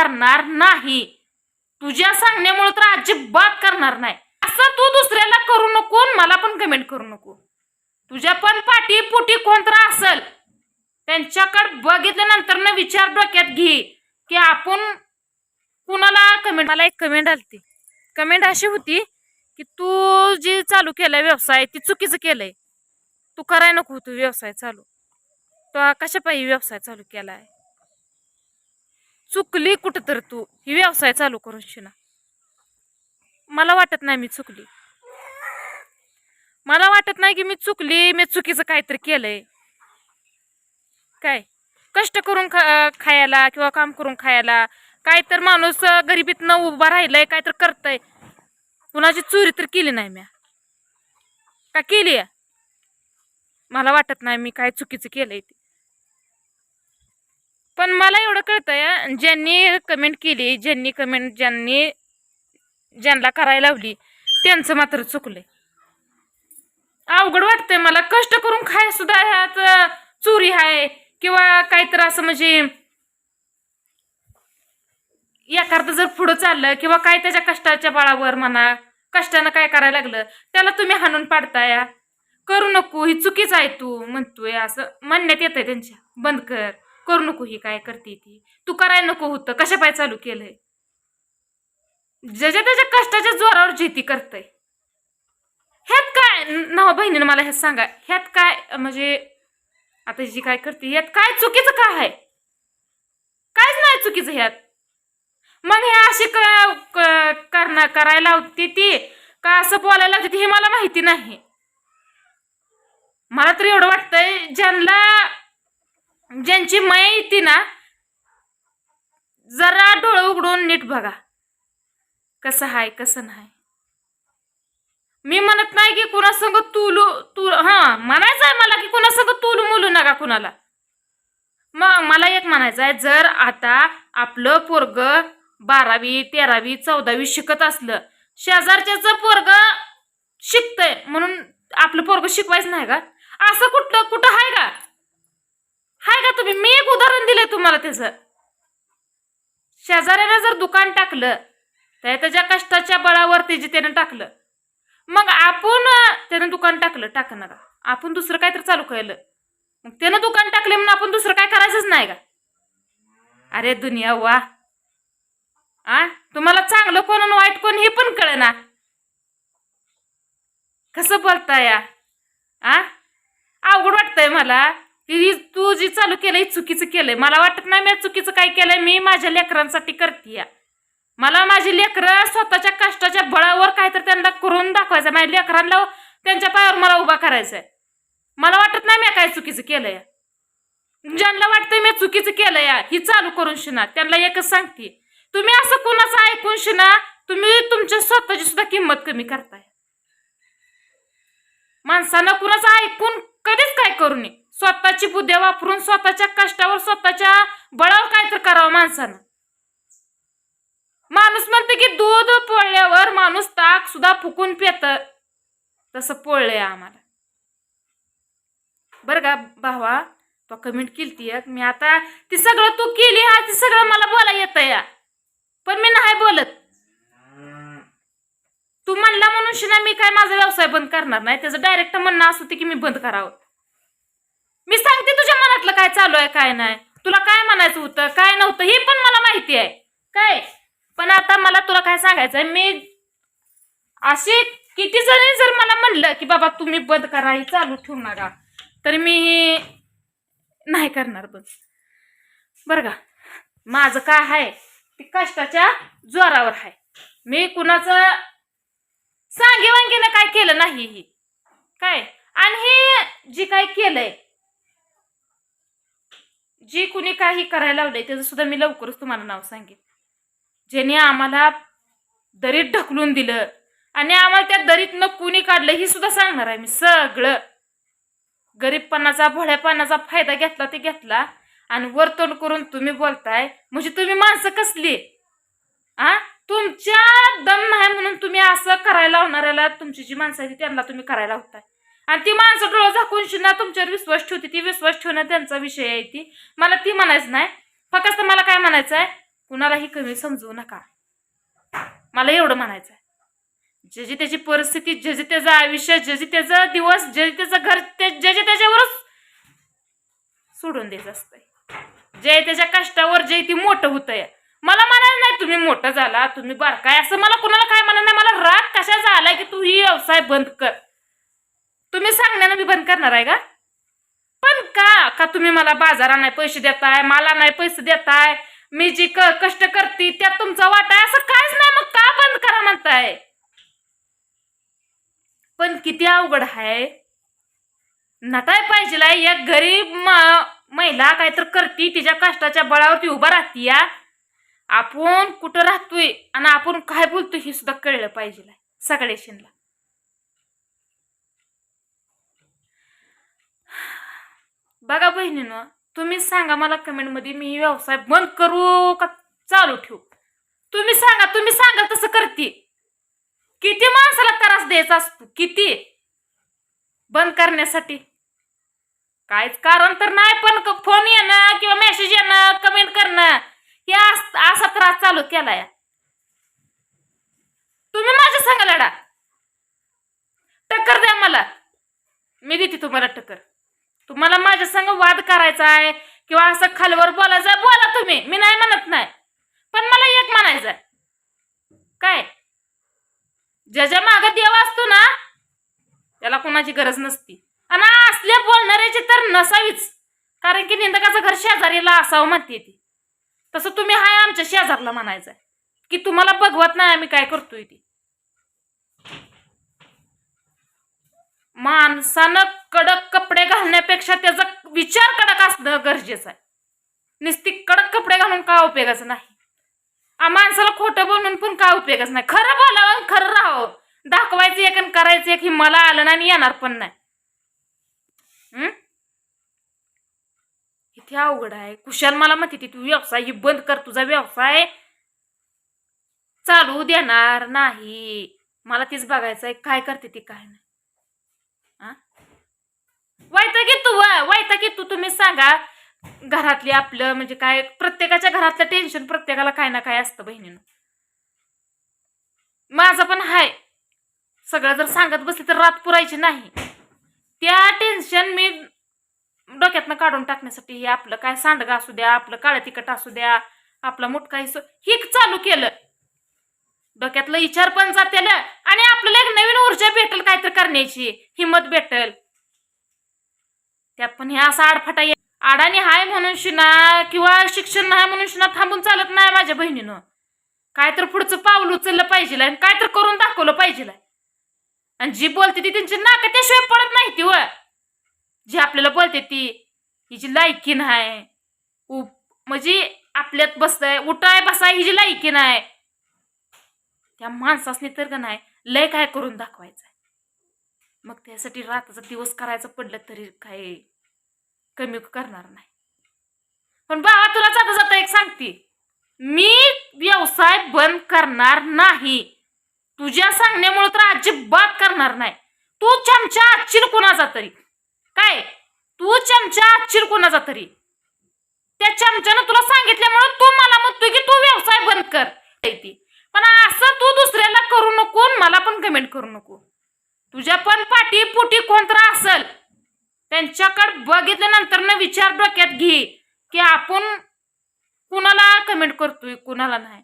करणार नाही. तुझ्या सांगण्यामुळे तर अजिबात करणार नाही. असं तू दुसऱ्याला करू नको मला पण कमेंट करू नको. तुझ्या पण पाठी पुटी कोण तर असल. त्यांच्याकडे बघितल्यानंतर ना विचार डोक्यात घे की आपण कुणाला कमेंट मला एक कमेंट आलती. कमेंट अशी होती की तू जे चालू केलंय व्यवसाय ती चुकीचं केलंय. तू कराय नको तू व्यवसाय चालू. तो कशा पाहिजे व्यवसाय चालू केलाय? चुकली कुठं तर तू? ही व्यवसाय चालू करून शिना. मला वाटत नाही मी चुकली. मला वाटत नाही की मी चुकली मी चुकीचं काहीतरी केलंय. काय? कष्ट करून खा खायला किंवा काम करून खायला काय तर माणूस अं, गरिबीतनं उभा राहिलाय काय तर करतय. कुणाची चोरी तर केली नाही म्या. का केली मला वाटत नाही मी काय चुकीचं केलंय ते. पण मला एवढं कळतंय ज्यांनी कमेंट केली ज्यांनी कमेंट ज्यांनी ज्यांना करायला लावली त्यांचं मात्र चुकलंय. अवघड वाटतंय मला. कष्ट करून खाय सुद्धा ह्यात चोरी आहे किंवा काहीतरी असं म्हणजे एखादं जर पुढं चाललं किंवा काय त्याच्या कष्टाच्या बाळावर म्हणा कष्टानं काय करायला लागलं त्याला तुम्ही हाणून पाडताय. करू नको ही चुकीच आहे तू म्हणतोय असं म्हणण्यात येतंय त्यांच्या. बंद कर. करू नको ही काय करते ती? तू करायला नको होतं. कशा पाय चालू केलंय? ज्याच्या त्याच्या कष्टाच्या जोरावर जे ती करतय. ह्यात काय नवा बहिणीनं मला ह्यात सांगा ह्यात काय म्हणजे आता जी काय करते ह्यात काय चुकीचं काय आहे? कायच नाही चुकीचं ह्यात. मग हे अशी करणार करायला होती ती का असं बोलायला होती हे मला माहिती नाही. मला तर एवढं वाटतंय ज्यांना ज्यांची माया येते ना जरा डोळं उघडून नीट बघा. कसं आहे कसं नाही. मी म्हणत नाही की कुणासंग तुलू तू हा म्हणायचं आहे मला की कुणासंग तुलू मुलू नका कुणाला. मग मला एक म्हणायचं आहे जर आता आपलं पोरग बारावी तेरावी चौदावी शिकत असलं शेजारच्याच पोरग शिकतंय म्हणून आपलं पोरग शिकवायचं नाही का? असं कुठलं कुठं आहे का? हाय का तुम्ही? मी एक उदाहरण दिलंय तुम्हाला त्याचं. शेजाऱ्याने जर दुकान टाकलं तर त्याच्या कष्टाच्या बळावरती जे त्यानं टाकलं. मग आपण त्यानं दुकान टाकलं टाकणार. आपण दुसरं काय तर चालू केलं. मग त्यानं दुकान टाकले म्हणून आपण दुसरं काय करायचंच नाही का? अरे दुनिया वा. आ? तुम्हाला चांगलं कोण आणि वाईट कोण हे पण कळ ना कसं बोलताय या? आ? अवघड वाटतंय मला. ती तू जी चालू केलंय चुकीचं केलंय. मला वाटत नाही मी चुकीचं काय केलंय मी माझ्या लेकरांसाठी करते मला माझी लेकरं स्वतःच्या कष्टाच्या बळावर काहीतरी त्यांना करून दाखवायचं माझ्या लेकरांना त्यांच्या पायावर मला उभा करायचंय. मला वाटत नाही मी काय चुकीचं केलंय. ज्यांना वाटतंय मी चुकीचं केलंय ही चालू करून शिना. त्यांना एकच सांगते तुम्ही असं कोणाचं ऐकून शिना तुम्ही तुमच्या स्वतःची सुद्धा किंमत कमी करताय. माणसानं कुणाचं ऐकून कधीच काय करू नये. स्वतःची बुद्ध्या वापरून स्वतःच्या कष्टावर स्वतःच्या बळावर काय तर करावं माणसानं. माणूस म्हणते की दूध पोळल्यावर माणूस ताक सुद्धा फुकून पेत तसं पोळलंय आम्हाला. बरं का भावा तो कमेंट केली मी आता ती सगळं तू केली हा ती सगळं मला बोला येत या. पण मी नाही बोलत. तू म्हणला म्हणून शिना मी काय माझा व्यवसाय बंद करणार नाही. त्याचं डायरेक्ट म्हणणं असं होते की मी बंद करावं. मी सांगते तुझ्या मनातलं काय चालू आहे काय नाही. तुला काय म्हणायचं होतं काय नव्हतं हे पण मला माहिती आहे. काय? पण आता मला तुला काय सांगायचंय मी असे किती जणी जर मला म्हणलं की बाबा तुम्ही बंद करा हे चालू ठेवू नका तर मी नाही करणार बंद बरं का? माझं काय आहे ते कष्टाच्या जोरावर आहे. मी कुणाचं सांगे वांगेनं काय केलं नाही ही. काय? आणि हे जे काय केलंय जी कुणी काही करायला लावलंय त्याचं सुद्धा मी लवकरच तुम्हाला नाव सांगेन. ज्याने आम्हाला दरीत ढकलून दिलं आणि आम्हाला त्या दरीतनं कुणी काढलं हे सुद्धा सांगणार आहे मी सगळं. गरीबपणाचा भोळ्यापणाचा फायदा घेतला ते घेतला आणि वर्तन करून तुम्ही बोलताय. म्हणजे तुम्ही माणसं कसली? आ? तुमच्या दम नाही म्हणून तुम्ही असं करायला लावणाऱ्याला तुमची जी माणसं आहेत त्यांना तुम्ही करायला होताय. आणि ती माणसं डोळं झाकून ना तुमच्यावर विश्वास ठेवते. ती विश्वास ठेवणं त्यांचा विषय आहे ती. मला ती म्हणायचं नाही. फक्त मला काय म्हणायचं आहे? कुणालाही कमी समजवू नका. मला एवढं म्हणायचं आहे. ज्याची त्याची परिस्थिती ज्याचे त्याचं आयुष्य जे त्याचा दिवस ज्याचे त्याचं घर ते ज्याचे त्याच्यावरच सोडून द्यायचं असतंय. जे त्याच्या कष्टावर जे ती मोठं होतंय. मला म्हणायला नाही तुम्ही मोठं झाला तुम्ही बारकाय. असं मला कुणाला काय म्हणा नाही. मला राग कशा झाला की तू ही व्यवसाय बंद कर. तुम्ही सांगण्यानं मी बंद करणार आहे का? पण का? का तुम्ही मला बाजारा नाही पैसे देताय? मला नाही पैसे देताय? मी जी कष्ट करते त्यात तुमचा वाटा आहे? असं काहीच नाही. मग का बंद करा म्हणताय? पण किती अवघड आहे. नटाय पाहिजे एक गरीब महिला काहीतरी करती तिच्या कष्टाच्या बळावरती उभा राहती या. आपण कुठं राहतोय? आणि आपण काय बोलतोय हे सुद्धा कळलं पाहिजे सगळ्याशीला बघा बहिणीनं तुम्ही सांगा मला कमेंटमध्ये मी व्यवसाय बंद करू का चालू ठेवू? तुम्ही सांगा तुम्ही सांगा तसं करते. किती माणसाला त्रास द्यायचा असतो? किती? बंद करण्यासाठी. काहीच कारण तर नाही पण फोन येणं किंवा मेसेज येणं कमेंट करणं हे अस- असा त्रास चालू केलाय. तुम्ही माझ्या सांगा लढा. टक्कर द्या मला. मी देते तुम्हाला टक्कर. तुम्हाला माझ्या संग वाद करायचा आहे किंवा असं खालवर बोलायचं आहे, बोला तुम्ही. मी नाही म्हणत नाही. पण मला एक म्हणायचं आहे. काय? ज्याच्या माग देव असतो ना त्याला कोणाची गरज नसती. आणि असल्या बोलणाऱ्याची तर नसावीच. कारण की निंदकाचं घर शेजारीला असावं म्हणते ती. तसं तुम्ही हाय आमच्या शेजारला म्हणायचंय. की तुम्हाला बघवत नाही आम्ही काय करतोय ती. माणसानं कडक कपडे घालण्यापेक्षा त्याचा विचार कडक असणं गरजेचं आहे. नुसती कडक कपडे घालून काय उपयोगाचं नाही? माणसाला खोटं बोलून पण काय उपयोगाचं नाही? खरं बोलावं खरं राहावं. दाखवायचं एक आणि करायचं एक ही मला आलं नाही आणि येणार पण नाही. इथे अवघड आहे. कुशाल मला म्हणते तू व्यवसाय ही बंद कर तुझा व्यवसाय चालू देणार नाही. मला तीच बघायचं आहे काय करते ती काय नाही. वायता की तू वायता की तू तुम्ही सांगा. घरातली आपलं म्हणजे काय प्रत्येकाच्या घरातलं टेन्शन प्रत्येकाला काय ना काय असतं बहिणीनं. माझं पण हाय. सगळं जर सांगत बसली तर रात पुरायची नाही. त्या टेन्शन मी डोक्यातनं काढून टाकण्यासाठी हे आपलं काय सांडगा असू द्या आपलं काळं तिखट असू द्या आपला मुटका हिसो हे चालू केलं. डोक्यातलं विचार पण जातेल आणि आपल्याला एक नवीन ऊर्जा भेटेल काहीतरी करण्याची. हिंमत भेटेल. त्यात पण हे असा आडफाटा ये- आडाने हाय म्हणून शिना किंवा शिक्षण नाही म्हणून शिना थांबून चालत नाही माझ्या बहिणीनं. काय तर पुढचं पाऊल उचललं पाहिजे आणि काय तर करून दाखवलं पाहिजे आणि जी बोलते ती त्यांची नाक त्याशिवाय पडत नाही ती व. जी आपल्याला बोलते ती हिची लायकी नाही. उप म्हणजे आपल्यात बसताय उठाय बसाय हिची लायकी नाही. त्या माणसासनी तर का नाही लय काय करून दाखवायचं? मग त्यासाठी राताचा दिवस करायचं पडलं तरी काय कमी करणार नाही. पण बाबा तुला जाता जाता एक सांगते. मी व्यवसाय बंद करणार नाही. तुझ्या सांगण्यामुळे तर अजिबात करणार नाही. तू चमचा आजशील कोणाचा तरी. काय? तू चमचा आजशील कोणाचा तरी. त्या चमच्यानं तुला सांगितल्यामुळे तू मला म्हणतोय की तू व्यवसाय बंद कर. ती पण असं तू दुसऱ्याला करू नको मला पण कमेंट करू नको. तुझ्या पण पाठी पुटी कोणतरा असल. त्यांच्याकडे बघितल्यानंतर ना विचार डोक्यात घे की आपण कुणाला कमेंट करतोय कुणाला नाही.